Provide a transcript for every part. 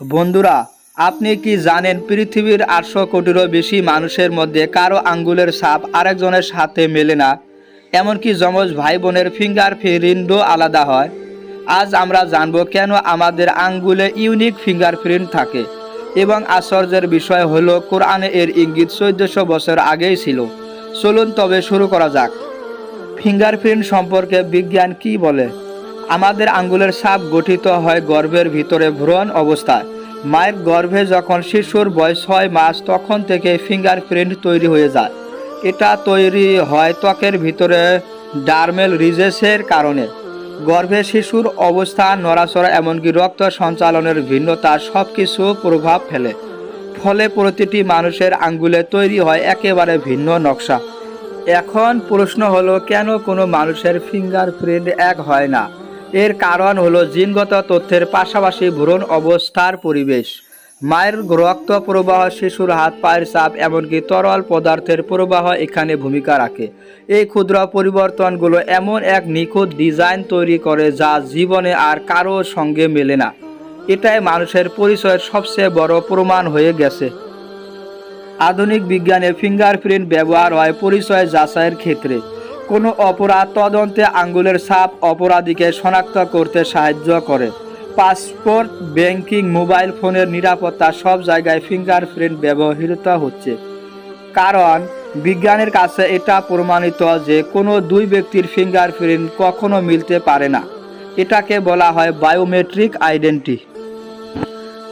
বন্ধুরা, আপনি কি জানেন পৃথিবীর আটশো কোটিরও বেশি মানুষের মধ্যে কারও আঙ্গুলের ছাপ আরেকজনের সাথে মেলে না? এমনকি যমজ ভাই বোনের ফিঙ্গার প্রিন্টও আলাদা হয়। আজ আমরা জানব কেন আমাদের আঙ্গুলে ইউনিক ফিঙ্গারপ্রিন্ট থাকে এবং আশ্চর্যের বিষয় হলো, কোরআনে এর ইঙ্গিত চোদ্দশো বছর আগেই ছিল। চলুন তবে শুরু করা যাক। ফিঙ্গারপ্রিন্ট সম্পর্কে বিজ্ঞান কি বলে? আমাদের আঙ্গুলের সাপ গঠিত হয় গর্ভের ভিতরে ভ্রূণ অবস্থায়। মায়ের গর্ভে যখন শিশুর বয়স ছয় মাস তখন থেকে ফিঙ্গারপ্রিন্ট তৈরি হয়ে যায়। এটা তৈরি হয় ত্বকের ভিতরে ডার্মেল রিজেসের কারণে। গর্ভে শিশুর অবস্থান নড়াচড়া এমনকি রক্ত সঞ্চালনের ভিন্নতা সব কিছু প্রভাব ফেলে। ফলে প্রতিটি মানুষের আঙ্গুলে তৈরি হয় একেবারে ভিন্ন নকশা। এখন প্রশ্ন হলো, কেন কোনো মানুষের ফিঙ্গারপ্রিন্ট এক হয় না? এর কারণ হলো জিনগত তথ্যের পাশাপাশি ভ্রূণ অবস্থার পরিবেশ। মায়ের রক্ত প্রবাহ, শিশুর হাত পায়ের চাপ, এমনকি তরল পদার্থের প্রবাহ এখানে ভূমিকা রাখে। এই ক্ষুদ্র পরিবর্তনগুলো এমন এক নিখুঁত ডিজাইন তৈরি করে যা জীবনে আর কারও সঙ্গে মেলে না। এটাই মানুষের পরিচয়ের সবচেয়ে বড় প্রমাণ হয়ে গেছে। আধুনিক বিজ্ঞানে ফিঙ্গারপ্রিন্ট ব্যবহার হয় পরিচয় যাচাইয়ের ক্ষেত্রে। কোনো অপরাধ তদন্তে আঙ্গুলের ছাপ অপরাধীকে শনাক্ত করতে সাহায্য করে। পাসপোর্ট, ব্যাংকিং, মোবাইল ফোনের নিরাপত্তা সব জায়গায় ফিঙ্গারপ্রিন্ট ব্যবহৃত হচ্ছে। কারণ বিজ্ঞানের কাছে এটা প্রমাণিত যে কোনো দুই ব্যক্তির ফিঙ্গারপ্রিন্ট কখনো মিলতে পারে না। এটাকে বলা হয় বায়োমেট্রিক আইডেন্টি।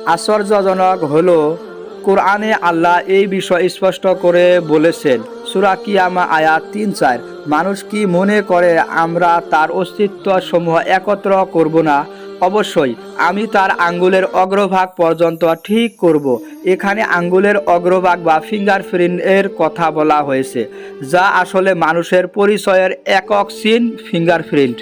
আশ্চর্যজনক হলো কোরআনে আল্লাহ এই বিষয় স্পষ্ট করে বলেছেন, সুরা কিয়ামা আয়াত তিন চার, মানুষ কি মনে করে আমরা তার অস্তিত্ব সমূহ একত্র করব না? অবশ্যই, আমি তার আঙ্গুলের অগ্রভাগ পর্যন্ত ঠিক করব। এখানে আঙ্গুলের অগ্রভাগ বা ফিঙ্গারপ্রিন্ট এর কথা বলা হয়েছে, যা আসলে মানুষের পরিচয়ের একক সিন ফিঙ্গারপ্রিন্ট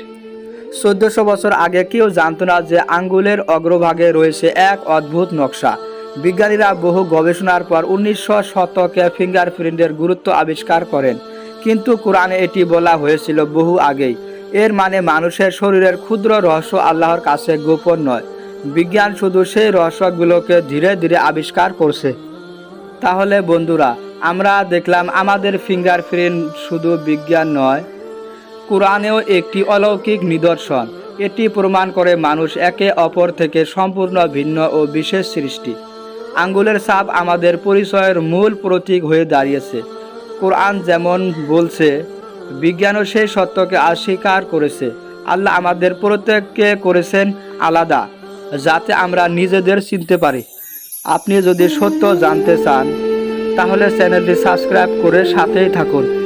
চোদ্দশো বছর আগে কেউ জানতো না যে আঙ্গুলের অগ্রভাগে রয়েছে এক অদ্ভুত নকশা। বিজ্ঞানীরা বহু গবেষণার পর উনিশশো শতকে ফিঙ্গারপ্রিন্টের গুরুত্ব আবিষ্কার করেন। কিন্তু কোরআনে এটি বলা হয়েছিল বহু আগেই। এর মানে মানুষের শরীরের ক্ষুদ্র রহস্য আল্লাহর কাছে গোপন নয়। বিজ্ঞান শুধু সেই রহস্যগুলোকে ধীরে ধীরে আবিষ্কার করছে। তাহলে বন্ধুরা, আমরা দেখলাম আমাদের ফিঙ্গারপ্রিন্ট শুধু বিজ্ঞান নয়, কোরআনেও একটি অলৌকিক নিদর্শন। এটি প্রমাণ করে মানুষ একে অপর থেকে সম্পূর্ণ ভিন্ন ও বিশেষ সৃষ্টি। আঙ্গুলের ছাপ আমাদের পরিচয়ের মূল প্রতীক হয়ে দাঁড়িয়েছে। কোরআন যেমন বলছে, বিজ্ঞানও সেই সত্যকে অস্বীকার করেছে। আল্লাহ আমাদের প্রত্যেককে করেছেন আলাদা, যাতে আমরা নিজেদের চিনতে পারি। আপনি যদি সত্য জানতে চান, তাহলে চ্যানেলটি সাবস্ক্রাইব করে সাথেই থাকুন।